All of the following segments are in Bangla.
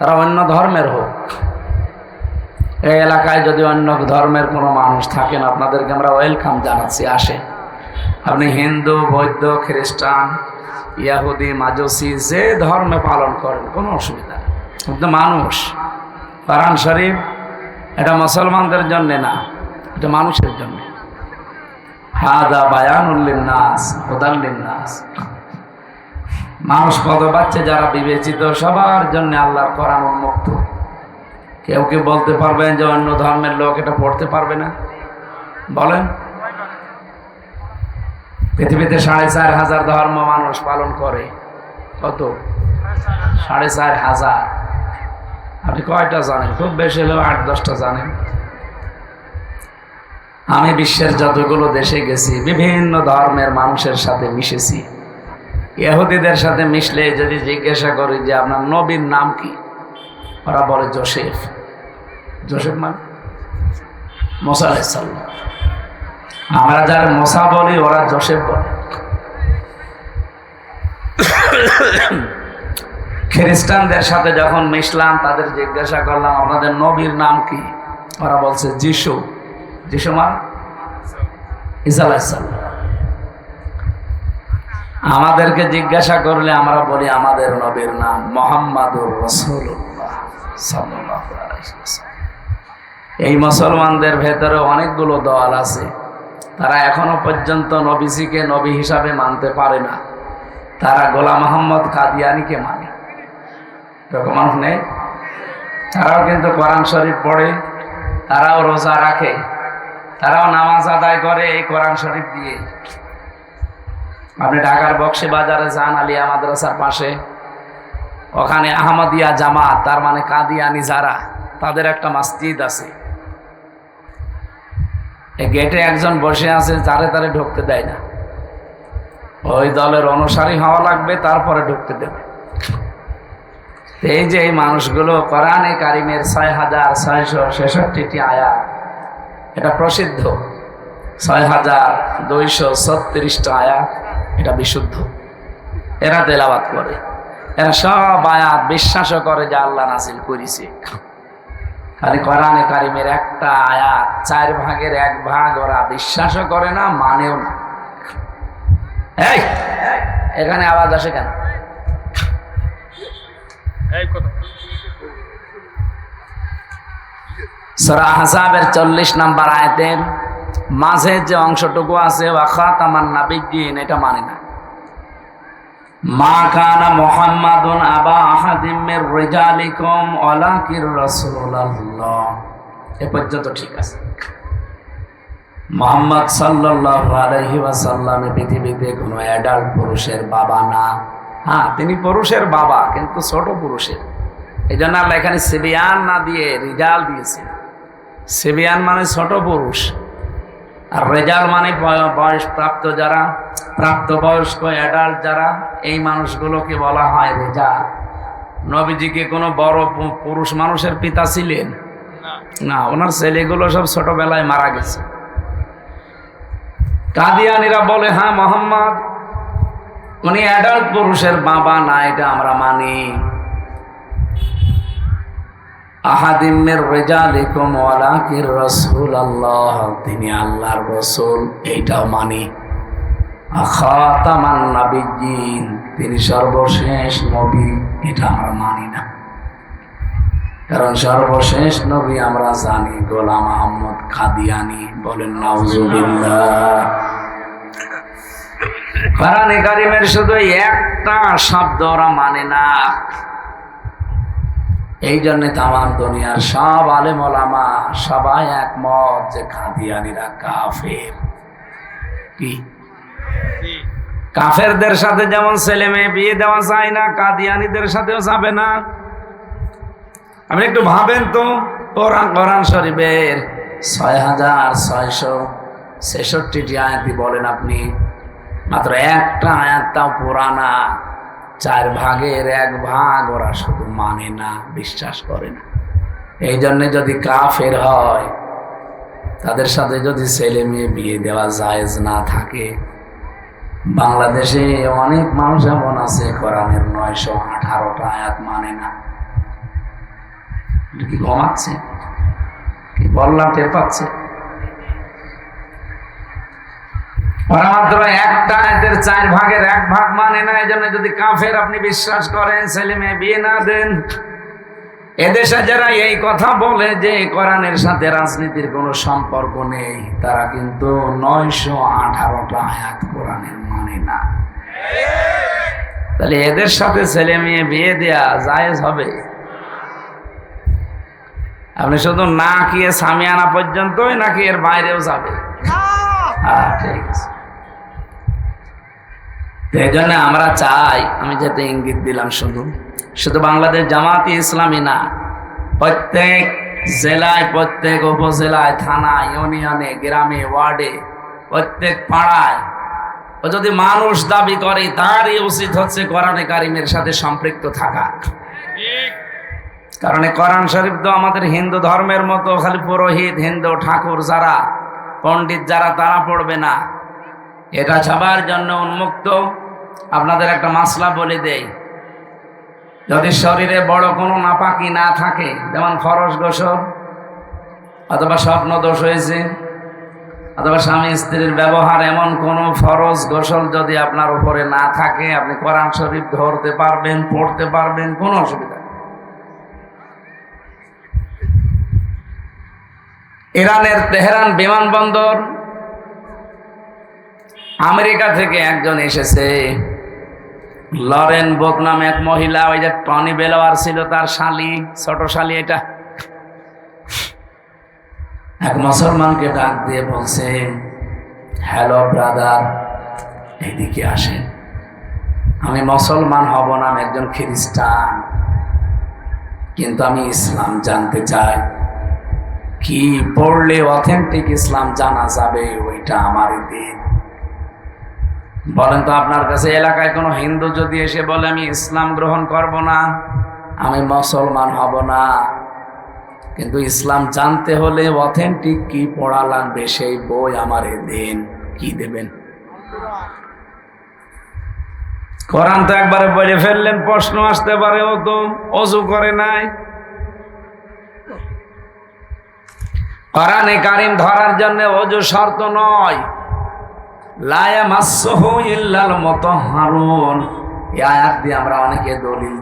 তারা অন্য ধর্মের হোক। এই এলাকায় যদি অন্য ধর্মের কোনো মানুষ থাকেন, আপনাদেরকে আমরা ওয়েলকাম জানাচ্ছি, আসে। আপনি হিন্দু, বৌদ্ধ, খ্রিস্টান, ইয়াহুদি, মাজসি, যে ধর্মে পালন করেন, কোনো অসুবিধা নেই। মানুষ, কোরআন শরীফ, এটা মুসলমানদের জন্য না, এটা মানুষের জন্য। হাদা বায়ানুল্লিন নাস হুদাল্লিন নাস মানুষ পদ পাচ্ছে যারা বিবেচিত, সবার জন্য আল্লাহর কোরআন উন্মুক্ত। কেউ কেউ বলতে পারবেন যে অন্য ধর্মের লোক এটা পড়তে পারবে না? বলেন। পৃথিবীতে সাড়ে চার হাজার ধর্ম মানুষ পালন করে। কত? সাড়ে চার হাজার। আপনি কয়টা জানেন? খুব বেশি হলেও আট, দশটা জানেন। আমি বিশ্বের যতগুলো দেশে গেছি, বিভিন্ন ধর্মের মানুষের সাথে মিশেছি। ইহুদিদের সাথে মিশলে যদি জিজ্ঞাসা করি যে আপনার নবীর নাম কি, ওরা বলে জোসেফ। জোসেফ মানে? মোসা আলাইসাল্লাম আমরা যারা মোসা বলি, ওরা জোসেফ বলে। খ্রিস্টানদের সাথে যখন মিশলাম, তাদের জিজ্ঞাসা করলাম, আপনাদের নবীর নাম কি? ওরা বলছে, যিশু। যিশু মান? ইসা আলাইসাল্লাম আমাদেরকে জিজ্ঞাসা করলে আমরা বলি, আমাদের নবীর নাম মোহাম্মদুর রসুল্লাহ। এই মুসলমানদের ভেতরে অনেকগুলো দল আছে। তারা এখনও পর্যন্ত নবীজিকে নবী হিসাবে মানতে পারে না। তারা গোলাম মোহাম্মদ কাদিয়ানিকে মানে। মানুষ নেই। তারাও কিন্তু কোরআন শরীফ পড়ে, তারাও রোজা রাখে, তারাও নামাজ আদায় করে এই কোরআন শরীফ দিয়ে। আপনি ঢাকার বক্সি বাজারে যান আলিয়া মাদ্রাসার পাশে। ওখানে আহমদিয়া জামাত, তার মানে কাদিয়ানি যারা তাদের একটা মসজিদ আছে। এই গেটে একজন বসে আছে, তারে তারে ঢুকতে দেয় না। ওই দলের অনুসারী হওয়া লাগবে, তারপরে ঢুকতে দেবে। এই যে এই মানুষগুলো, কোরআনে কারিমের ছয় হাজার ছয়শো ছেষট্টিটি আয়াত, এটা প্রসিদ্ধ। ছয় হাজার দুইশো ছত্রিশটা আয়াত এটা বিশুদ্ধ। এরা তেলাবাত করে। এরা সব আয়াত বিশ্বাসও করে যে আল্লাহ নাসিল করেছে। খালি কোরআনে কারিমের একটা আয়াত চার ভাগের এক ভাগ ওরা বিশ্বাসও করে না মানেও না। এই এখানে আওয়াজ আসে কেন? সরা হাসাবের চল্লিশ নাম্বার আয়তের মাঝে যে অংশটুকু আছে এটা মানে না। মা কানা আবা আহাদিমের রিজালিকুম, ওয়ালাকির রাসূলুল্লাহ। এ পর্যন্ত ঠিক আছে। মোহাম্মদ সাল্লাল্লাহু আলাইহি ওয়াসাল্লাম পৃথিবীতে কোনো অ্যাডাল্ট পুরুষের বাবা না। হ্যাঁ তিনি পুরুষের বাবা, কিন্তু ছোট পুরুষের। এই জন্য আল্লাহ এখানে সিবিয়ান না দিয়ে রিজাল দিয়েছে সিবিয়ান মানে ছোট পুরুষ। আর রেজাল মানে বয়- বয়স প্রাপ্ত যারা প্রাপ্তবয়স্ক অ্যাডাল্ট যারা এই মানুষগুলোকে বলা হয় রেজাল। নবীজিকে কোনো বড় পুরুষ মানুষের পিতা ছিলেন? না। ওনার ছেলেগুলো সব ছোটবেলায় মারা গেছে। কাদিয়ানিরা বলে হ্যাঁ মোহাম্মদ উনি অ্যাডাল্ট পুরুষের বাবা না এটা আমরা মানি। ওয়ালাকির আল্লাহ তিনি আল্লাহর এইটাও মানি। খাতামান তিনি সর্বশেষ নবী, এটা আমরা মানি না। কারণ সর্বশেষ নবী আমরা জানি, গোলাম আহমদ খাদিয়ানি বলেন, নাউজুবিল্লাহ। শুধু একটা শব্দ ওরা মানে না। এই জন্যে তামাম দুনিয়ার সব আলেম ওলামা সবাই একমত যে কাদিয়ানিরা কাফের। কি? কাফেরদের সাথে যেমন ছেলে মেয়ে বিয়ে দেওয়া যায় না কাদিয়ানিদের সাথেও যাবে না। আপনি একটু ভাবেন তো কোরআন কোরআন শরীফের ছয় হাজার ছয়শো ছেষট্টিটি আয়াতি বলেন আপনি? মাত্র একটা আয়াতটাও পুরানা। চার ভাগের এক ভাগ ওরা শুধু মানে না, বিশ্বাস করে না। এই জন্য যদি কাফের হয়, তাদের সাথে যদি ছেলে মেয়ে বিয়ে দেওয়া জায়েজ না থাকে, বাংলাদেশে অনেক মানুষ এমন আছে, কোরআনের নয়শো আঠারোটা আয়াত মানে না। কি ঘুমাচ্ছে? কি বললাম টের পাচ্ছে? ওরা মাত্র একটা এদের চার ভাগের এক ভাগ মানে না এই জন্য যদি কাফের আপনি বিশ্বাস করেন ছেলে মেয়ে বিয়ে না দেন। এদেশে যারা এই কথা বলে যে কোরআনের সাথে রাজনীতির কোনো সম্পর্ক নেই তারা কিন্তু নয়শো আঠারোটা আয়াত কোরআনের মানে না। তাহলে এদের সাথে ছেলে মেয়ে বিয়ে দেয়া জায়েজ হবে? আপনি শুধু না কি এ সামিয়ানা পর্যন্তই নাকি এর বাইরেও যাবে? হ্যাঁ ঠিক আছে। এই জন্য আমরা চাই, আমি যাতে ইঙ্গিত দিলাম শুধু। শুধু বাংলাদেশ জামাতি ইসলামী না, প্রত্যেক জেলায়, প্রত্যেক উপজেলায়, থানায়, ইউনিয়নে, গ্রামে, ওয়ার্ডে, প্রত্যেক পাড়ায় ও যদি মানুষ দাবি করে, তারই উচিত হচ্ছে কোরআনে কারিমের সাথে সম্পৃক্ত থাকা। কারণ কোরআন শরীফ তো আমাদের হিন্দু ধর্মের মতো, খালি পুরোহিত, হিন্দু ঠাকুর যারা, পণ্ডিত যারা, তারা পড়বে না। এটা সবার জন্য উন্মুক্ত আপনাদের একটা মাসলা বলে দেই যদি শরীরে বড় কোনো নাপাকি না থাকে, যেমন ফরস গোসল, অথবা স্বপ্ন দোষ হয়েছে, অথবা স্বামী স্ত্রীর ব্যবহার এমন কোনো ফরজ গোসল যদি আপনার উপরে না থাকে, আপনি কোরআন শরীফ ধরতে পারবেন, পড়তে পারবেন, কোনো অসুবিধা। ইরানের তেহরান বিমানবন্দর আমেরিকা থেকে একজন এসেছে। লরেন বোক নামে এক মহিলা, ওই যে টনি বেলোয়ার ছিল তার শালি, ছোট শালি এটা। এক মুসলমানকে ডাক দিয়ে বলছে হ্যালো ব্রাদার এদিকে আসেন। আমি মুসলমান হব না, আমি একজন খ্রিস্টান। কিন্তু আমি ইসলাম জানতে চাই। কি পড়লে অথেন্টিক ইসলাম জানা যাবে, ওইটা আমার দিন। বলেন তো আপনার কাছে এলাকায় কোনো হিন্দু যদি এসে বলে, আমি ইসলাম গ্রহণ করব না, আমি মুসলমান হব না। কিন্তু ইসলাম জানতে হলে অথেন্টিক কি পড়া লাগবে, সেই বই আমার দিন কি দেবেন? কোরআন তো একবারে বলে ফেললেন, প্রশ্ন আসতে পারে, ও তো অজু করে নাই। কোরআনে কারিম ধরার জন্য অজু শর্ত নয়। আমরা অনেকে দলিল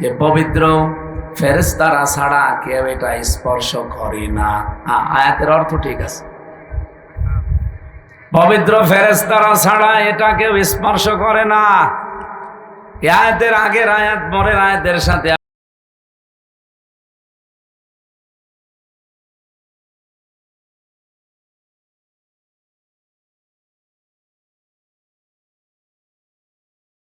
যে পবিত্র ফেরেশতারা ছাড়া কেউ এটা স্পর্শ করে না। হ্যাঁ, আয়াতের অর্থ ঠিক আছে। পবিত্র ফেরেশতারা ছাড়া এটা কেউ স্পর্শ করে না। আয়াতের আগের আয়াত পরের আয়াতের সাথে